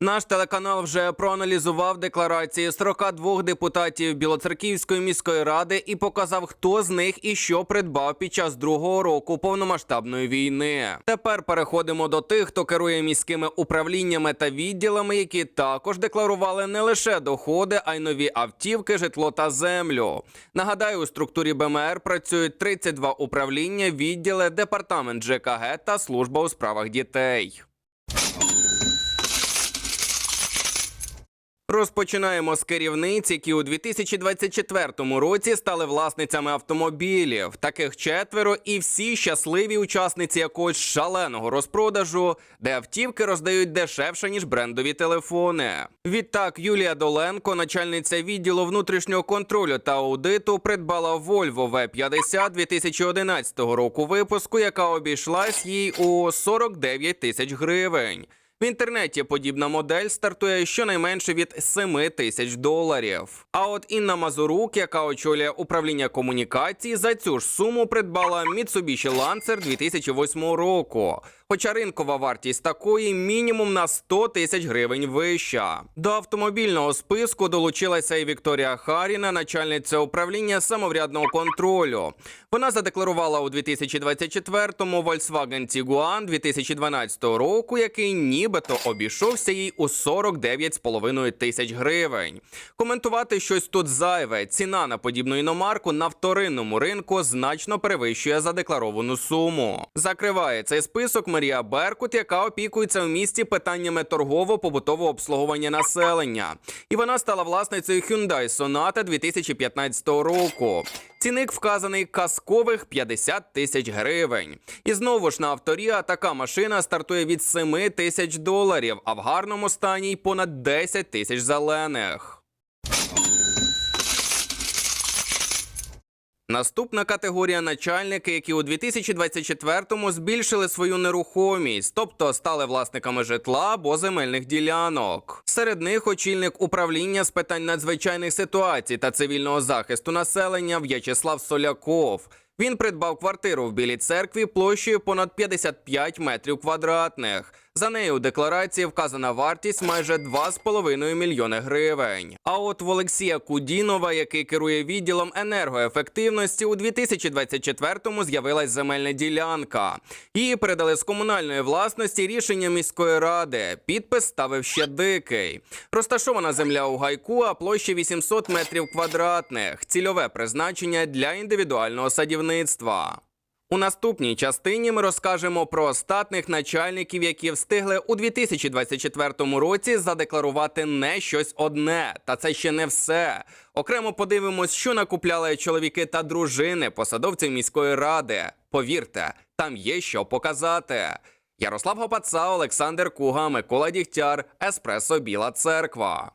Наш телеканал вже проаналізував декларації 42 депутатів Білоцерківської міської ради і показав, хто з них і що придбав під час другого року повномасштабної війни. Тепер переходимо до тих, хто керує міськими управліннями та відділами, які також декларували не лише доходи, а й нові автівки, житло та землю. Нагадаю, у структурі БМР працюють 32 управління, відділи, департамент ЖКГ та служба у справах дітей. Розпочинаємо з керівниць, які у 2024 році стали власницями автомобілів. Таких четверо, і всі щасливі учасниці якогось шаленого розпродажу, де автівки роздають дешевше ніж брендові телефони. Відтак Юлія Доленко, начальниця відділу внутрішнього контролю та аудиту, придбала Volvo V50 2011 року випуску, яка обійшлась їй у 49 тисяч гривень. В інтернеті подібна модель стартує щонайменше від 7 тисяч доларів. А от Інна Мазурук, яка очолює управління комунікації, за цю ж суму придбала Mitsubishi Lancer 2008 року. Хоча ринкова вартість такої мінімум на 100 тисяч гривень вища. До автомобільного списку долучилася і Вікторія Харіна, начальниця управління самоврядного контролю. Вона задекларувала у 2024-му Volkswagen Tiguan 2012 року, який нібито обійшовся їй у 49,5 тисяч гривень. Коментувати щось тут зайве. Ціна на подібну іномарку на вторинному ринку значно перевищує задекларовану суму. Закриває цей список Марія Беркут, яка опікується в місті питаннями торгово-побутового обслуговування населення. І вона стала власницею Hyundai Sonata 2015 року. Цінник вказаний казкових 50 тисяч гривень. І знову ж на авторія така машина стартує від 7 тисяч доларів, а в гарному стані й понад 10 тисяч зелених. Наступна категорія начальники, які у 2024-му збільшили свою нерухомість, тобто стали власниками житла або земельних ділянок. Серед них очільник управління з питань надзвичайних ситуацій та цивільного захисту населення В'ячеслав Соляков. Він придбав квартиру в Білій церкві площею понад 55 метрів квадратних. За нею у декларації вказана вартість майже 2,5 мільйони гривень. А от в Олексія Кудінова, який керує відділом енергоефективності, у 2024-му з'явилась земельна ділянка. Її передали з комунальної власності рішення міської ради. Підпис ставив ще дикий. Розташована земля у гайку, а площа 800 метрів квадратних. Цільове призначення для індивідуального садівництва. У наступній частині ми розкажемо про остатних начальників, які встигли у 2024 році задекларувати не щось одне. Та це ще не все. Окремо подивимось, що накупляли чоловіки та дружини посадовців міської ради. Повірте, там є що показати. Ярослав Гопаца, Олександр Куга, Микола Дігтяр, Еспресо Біла Церква.